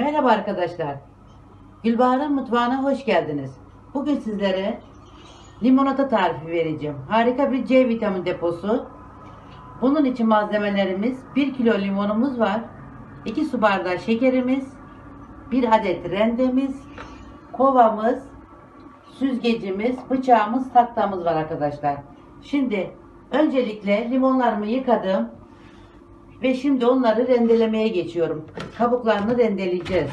Merhaba arkadaşlar. Gülbahar'ın mutfağına hoş geldiniz. Bugün sizlere limonata tarifi vereceğim. Harika bir C vitamin deposu. Bunun için malzemelerimiz 1 kilo limonumuz var. 2 su bardağı şekerimiz, 1 adet rendemiz, kovamız, süzgecimiz, bıçağımız, taktamız var arkadaşlar. Şimdi öncelikle limonlarımı yıkadım. Ve şimdi onları rendelemeye geçiyorum. Kabuklarını rendeleyeceğiz.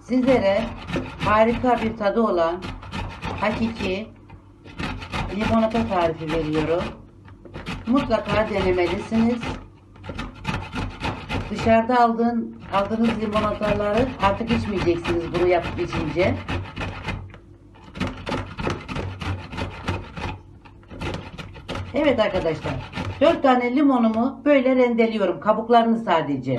Sizlere harika bir tadı olan hakiki limonata tarifi veriyorum. Mutlaka denemelisiniz. Dışarıda aldığın, aldığınız limonataları artık içmeyeceksiniz bunu yapıp içince. Evet arkadaşlar. 4 tane limonumu böyle rendeliyorum. Kabuklarını sadece.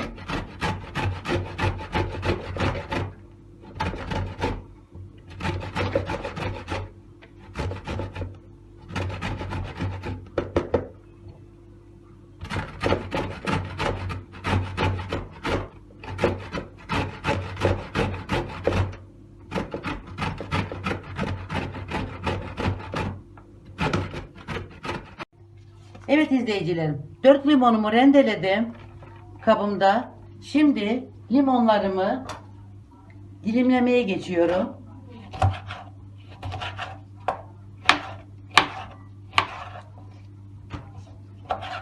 Evet izleyicilerim. 4 limonumu rendeledim kabımda. Şimdi limonlarımı dilimlemeye geçiyorum.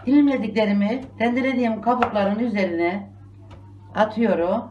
Dilimlediklerimi rendelediğim kabukların üzerine atıyorum.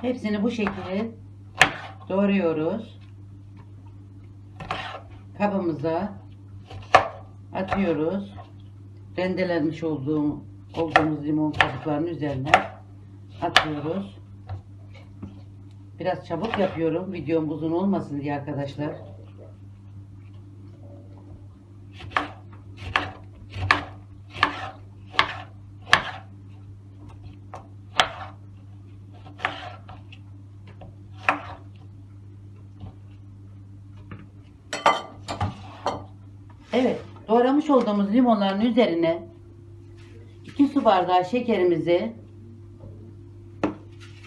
Hepsini bu şekilde doğruyoruz. Kabımıza atıyoruz. Rendelenmiş olduğum olduğumuz limon kabuklarının üzerine atıyoruz. Biraz çabuk yapıyorum. Videom uzun olmasın diye arkadaşlar. Evet, doğramış olduğumuz limonların üzerine 2 su bardağı şekerimizi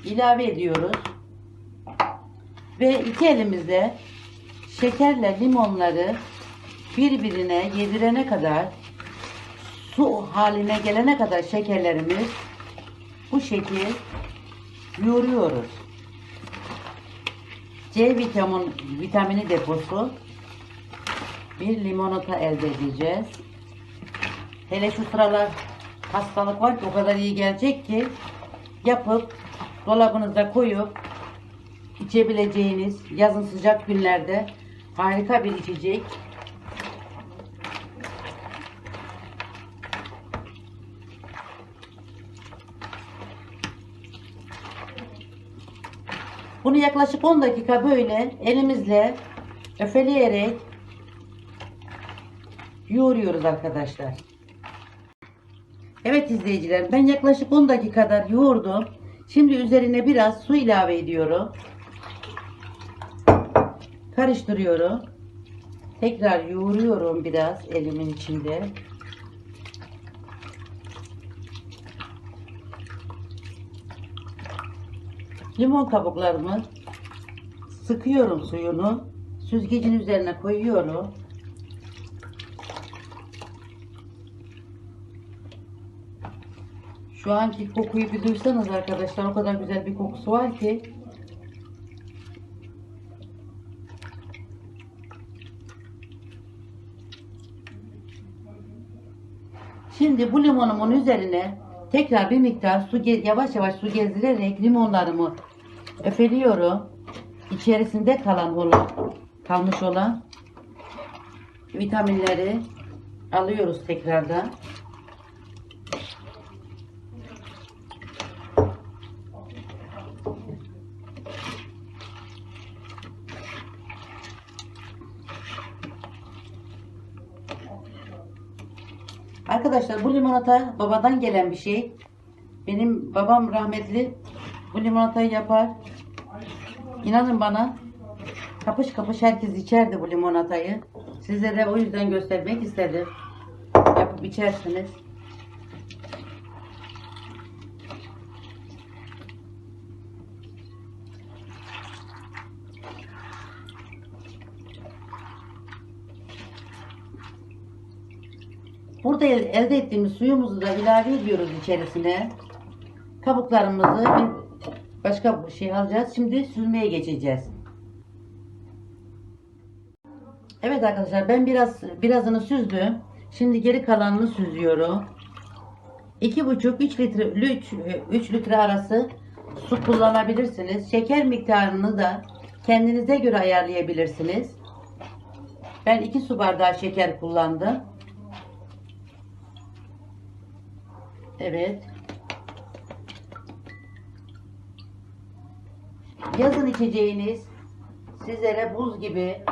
ilave ediyoruz. Ve iki elimizle şekerle limonları birbirine yedirene kadar su haline gelene kadar şekerlerimiz bu şekil yoğuruyoruz. C vitamin, vitamini deposu bir limonata elde edeceğiz. Hele şu sıralar hastalık var ki o kadar iyi gelecek ki yapıp dolabınıza koyup içebileceğiniz yazın sıcak günlerde harika bir içecek. Bunu yaklaşık 10 dakika böyle elimizle öfeleyerek yoğuruyoruz arkadaşlar. Evet izleyiciler ben yaklaşık 10 dakika kadar yoğurdum. Şimdi üzerine biraz su ilave ediyorum. Karıştırıyorum. Tekrar yoğuruyorum biraz elimin içinde. Limon kabuklarımı sıkıyorum suyunu. Süzgecin üzerine koyuyorum. Şu anki kokuyu bir duysanız arkadaşlar o kadar güzel bir kokusu var ki. Şimdi bu limonumun üzerine tekrar bir miktar su yavaş yavaş su gezdirerek limonlarımı öfeliyorum. İçerisinde kalan olan kalmış olan vitaminleri alıyoruz tekrardan. Arkadaşlar bu limonata babadan gelen bir şey. Benim babam rahmetli bu limonatayı yapar. İnanın bana kapış kapış herkes içerdi bu limonatayı. Size de o yüzden göstermek istedim. Yapıp içersiniz. Burada el- elde ettiğimiz suyumuzu da ilave ediyoruz içerisine. Kabuklarımızı başka bir şey alacağız. Şimdi süzmeye geçeceğiz. Evet arkadaşlar ben biraz birazını süzdüm. Şimdi geri kalanını süzüyorum. 2,5-3 litre 3, 3 litre arası su kullanabilirsiniz. Şeker miktarını da kendinize göre ayarlayabilirsiniz. Ben 2 su bardağı şeker kullandım. Evet. Yazın içeceğiniz sizlere buz gibi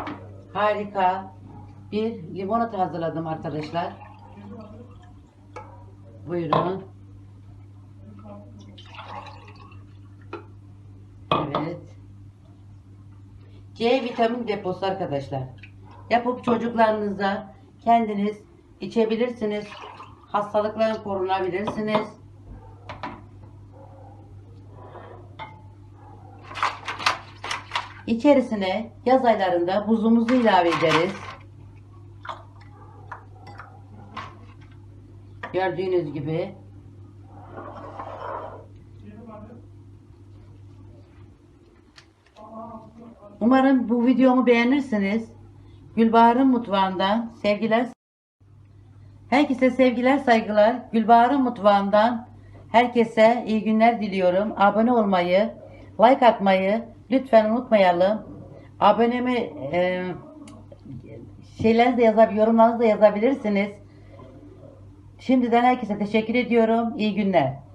harika bir limonata hazırladım arkadaşlar. Buyurun. Evet. C vitamin deposu arkadaşlar. Yapıp çocuklarınıza kendiniz içebilirsiniz. Hastalıklardan korunabilirsiniz. İçerisine yaz aylarında buzumuzu ilave ederiz. Gördüğünüz gibi. Umarım bu videomu beğenirsiniz. Gülbahar'ın mutfağından sevgiler. Herkese sevgiler saygılar. Gülbahar'ın mutfağından herkese iyi günler diliyorum. Abone olmayı, like atmayı lütfen unutmayalım. Abonemi e, şeylerinizi de yazabilir, yorumlarınızı da yazabilirsiniz. Şimdiden herkese teşekkür ediyorum. İyi günler.